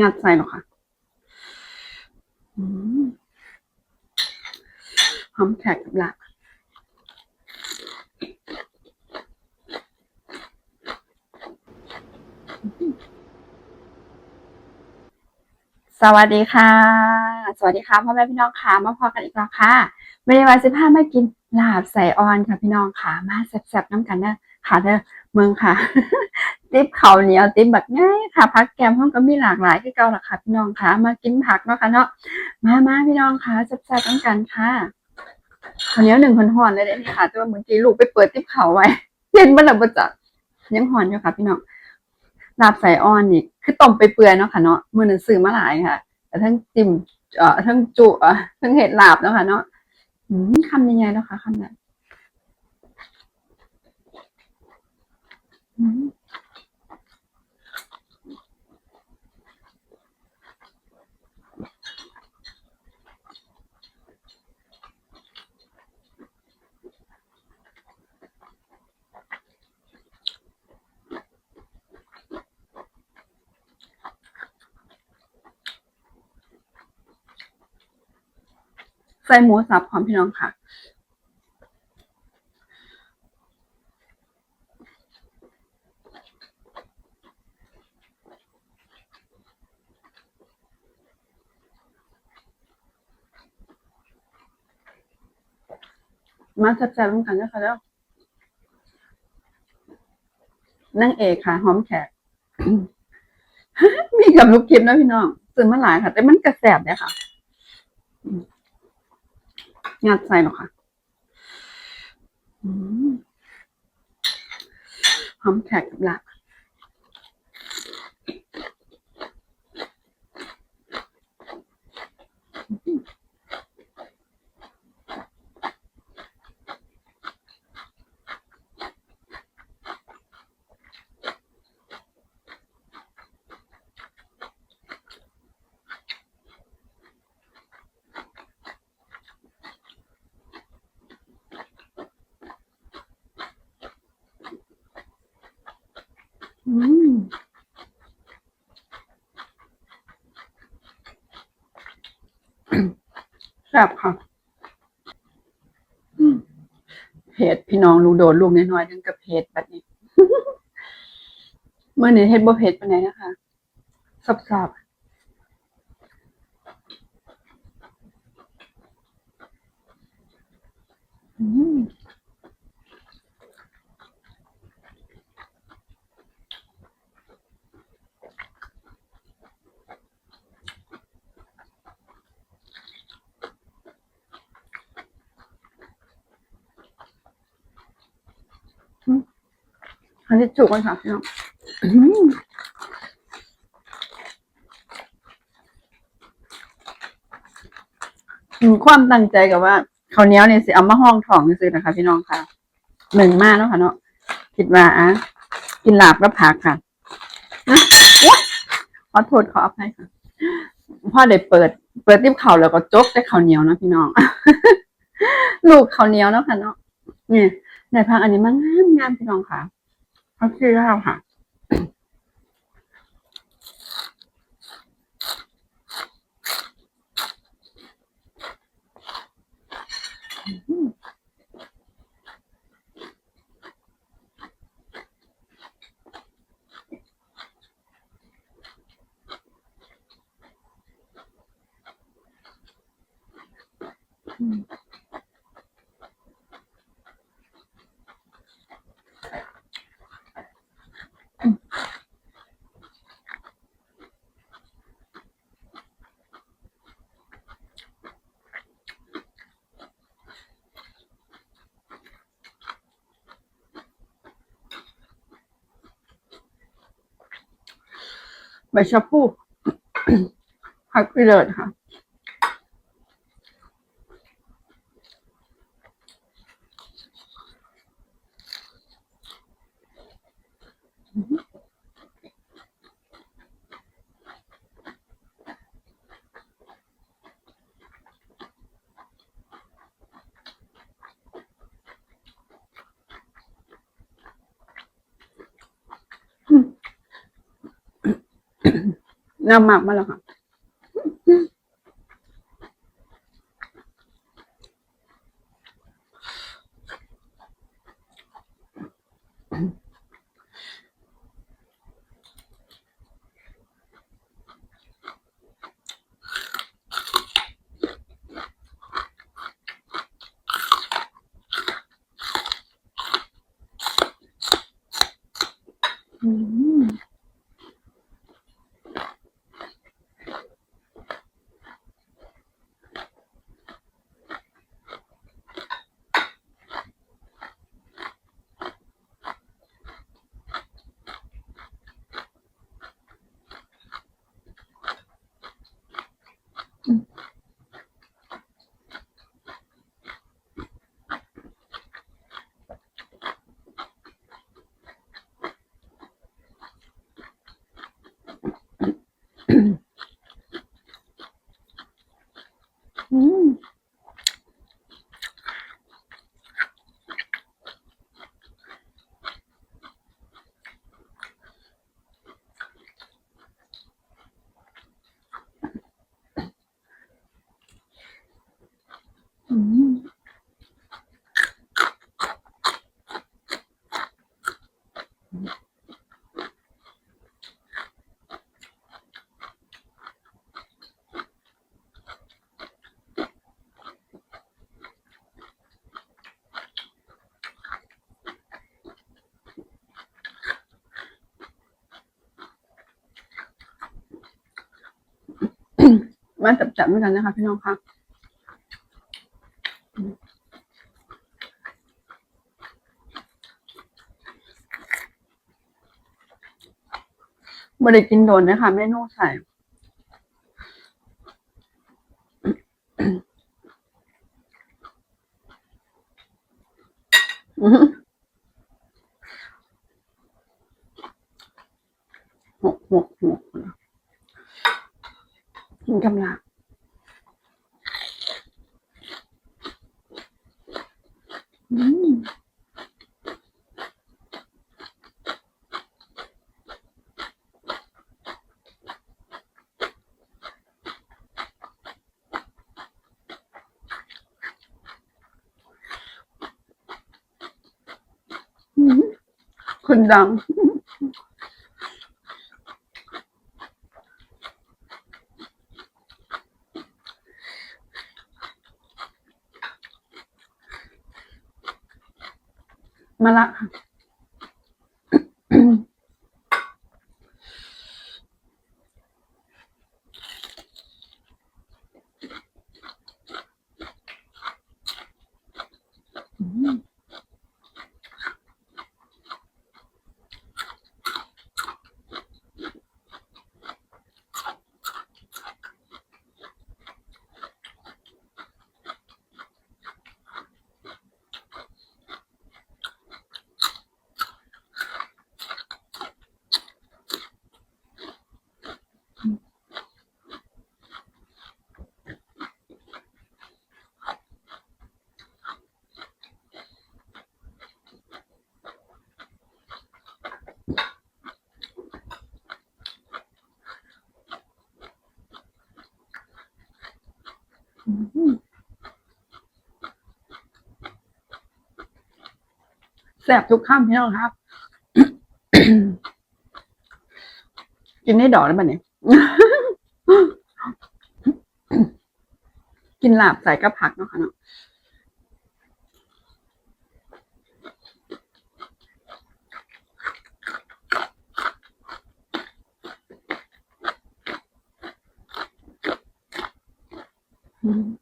งัดใส่หรอคะหอมแขกกับละสวัสดีค่ะ สวัสดีค่ะพ่อแม่พี่น้องค่ะมาพอกันอีกแล้วค่ะวันนี้วันสิบห้ามากินลาบใส่ออนค่ะพี่น้องค่ะ มาแซ่บๆน้ำกันเด้อค่ะเด้อเมืองค่ะ ติ๊บข้าเหนียวติ๊บแบบง่ายค่ะพักแกมห้องก็มีหลากหลายที่เก่าละค่ะพี่น้องค่ะ มากินผักเนาะค่ะเนาะมามาพี่น้องค่ะแซ่บๆน้ำกันค่ะข้าวเหนียวหนึ่งคนห่อนเลยเด้นี่ค่ะแต่ว่าเมื่อกี้ลูกไปเปิดติ๊บเขาไว้เย็นบันหลับประจักยังห่อนอยู่ค่ะพี่น้องลาบใส่ออนนี่คือต้มไปเปื่อยเนาะค่ะเนาะมือหนึ่งซื้อมาหลายค่ะ แต่ทั้งจิ้มเอ่อทั้งจุเอ่อทั้งเห็ดลาบเนาะค่ะเนาะคำยังไงเนาะค่ะคำนั้น ส่หมูสับพร้อมพี่น้องค่ะมาแซ่บๆร่วมกันนะคะแล้วนั่งเอกค่ะหอมแขก มีกับลูกคลิปนะพี่น้องซื้อมาหลายค่ะ แต่มันกระแสบเนี่ยค่ะ งัดใส่หรอคะอืมหอมแขกกับละอืม แซ่บค่ะเผ็ดพี่น้องลูกโดดลูกน้อยๆนึงกับเผ็ดแบบนี้ เมื่อนี้เฮ็ดบ่เผ็ดปานใดนะคะสับๆอืม อันนี้จุกเลยค่ะพี่น้องอืมอืมความตั้งใจกับว่าข้าวเนียวเนี่ยสิเอามาห้องทองซื้อนะคะ พี่น้องค่ะหนึ่งมากแล้วค่ะเนาะคิดว่าอะกินลาบแล้วผักค่ะนะขอโทษขออภัยค่ะพ่อได้เปิด เปิดติ้มเข่าวแล้วก็จกแต่ข้าวเหนียวนะพี่น้อง ลูกข้าวเหนียวเนาะค่ะเนาะนี่ในพักอันนี้มันงามงามพี่น้องค่ะ เขาชื่ ใบชะพูผักพิเลิศค่ะ ในน้ำหมักมาแล้วค่ะอืม อืม อืม มาจับๆด้วยกันนะคะพี่น้องคะไม่ได้กินโดนนะคะเมนูใส่ อื้อหือหกหกหก กินกำลังอืมอืมคนดัง มาละค่ะ แสบทุกข้ามพี่น้องครับ กินได้ดอกแล้วบ้าเนี่ยกินหลาบใส่กับผักเนาะค่ะเนาะอืม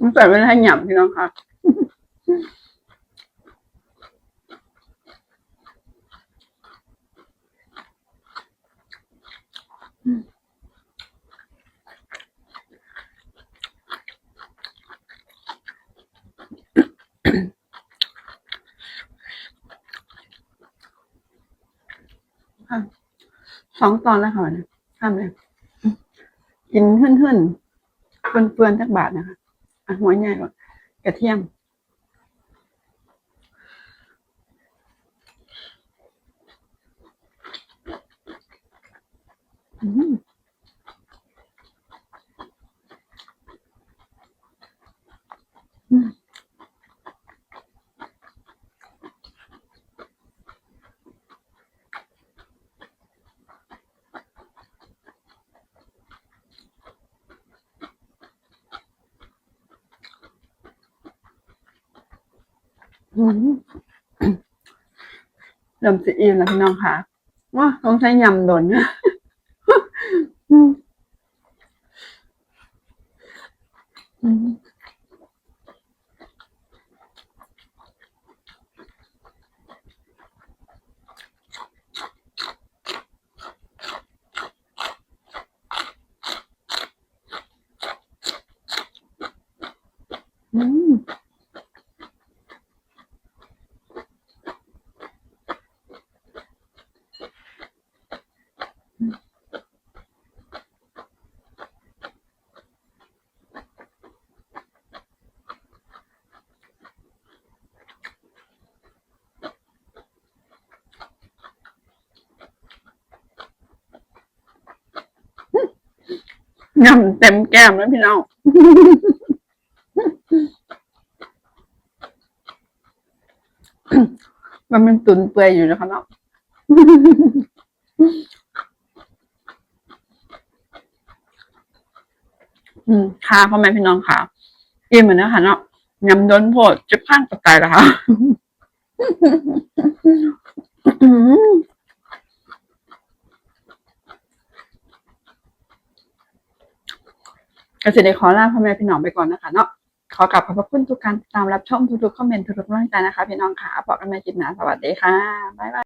มันใส่เวลาหยำพี่น้องค่ะอค่ะสองตอนแล้วค่ะวันนี้ทำเลยกินเฟื่อนๆเฟื่อนๆจักบาทนะคะ หัวใหญ่กว่ากระเทียม เริ่มสิอิ่มแล้วพี่น้องค่ะว่าต้องใช้ยำโดนอืม ยำเต็มแก้มแล้วพี่น้อง มันเป็นตุนเปื่อยอยู่นะคะเนาะอืมค่ะพ่อแม่พี่น้องค่ะอิ่มเหมือนนะคะเนาะยำโดนโพดจะพังกระตายแล้วค่ะ อืม ก็จะได้ขอลาพ่อแม่พี่น้องไปก่อนนะคะเนาะขอกลับขอบพระคุณทุกการติดตามรับชมทุกๆคอมเมนต์ทุกๆกำลังใจนะคะ พี่น้องค่ะบอกกันใหม่คลิปหน้าสวัสดีค่ะบ๊ายบาย